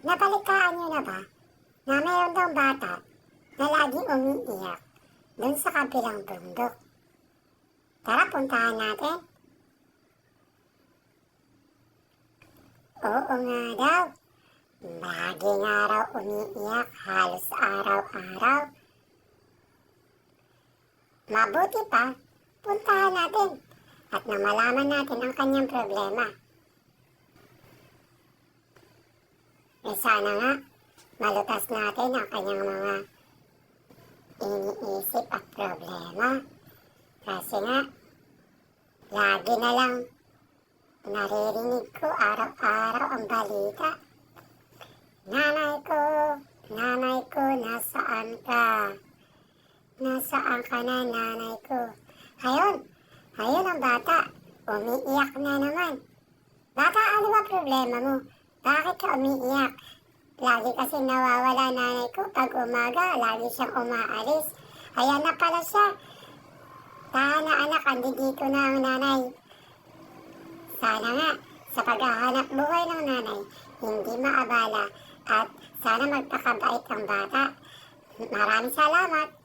Nabalikaan niyo na ba na mayroon daw bata na laging umiiyak doon sa kabilang bundok? Tara, puntahan natin. Oo nga daw. Lagi nga raw umiiyak halos araw-araw. Mabuti pa, puntahan natin at nang malaman natin ang kanyang problema. Eh sana nga, malutas natin ang kanyang mga iniisip at problema. Kasi nga, lagi na lang naririnig ko araw-araw ang balita. Nanay ko, nanay ko, nasaan ka? Nasaan ka na, nanay ko? Ayun, ayun ang bata. Umiiyak na naman. Bata, ano ba problema mo? Bakit ka umiiyak? Lagi kasi nawawala nanay ko pag umaga. Lagi siyang umaalis. Ayan na pala siya. Tahan na anak, andi dito na ang nanay. Sana nga, sa paghahanap buhay ng nanay, hindi maabala at sana magpakabait ang bata. Maraming salamat.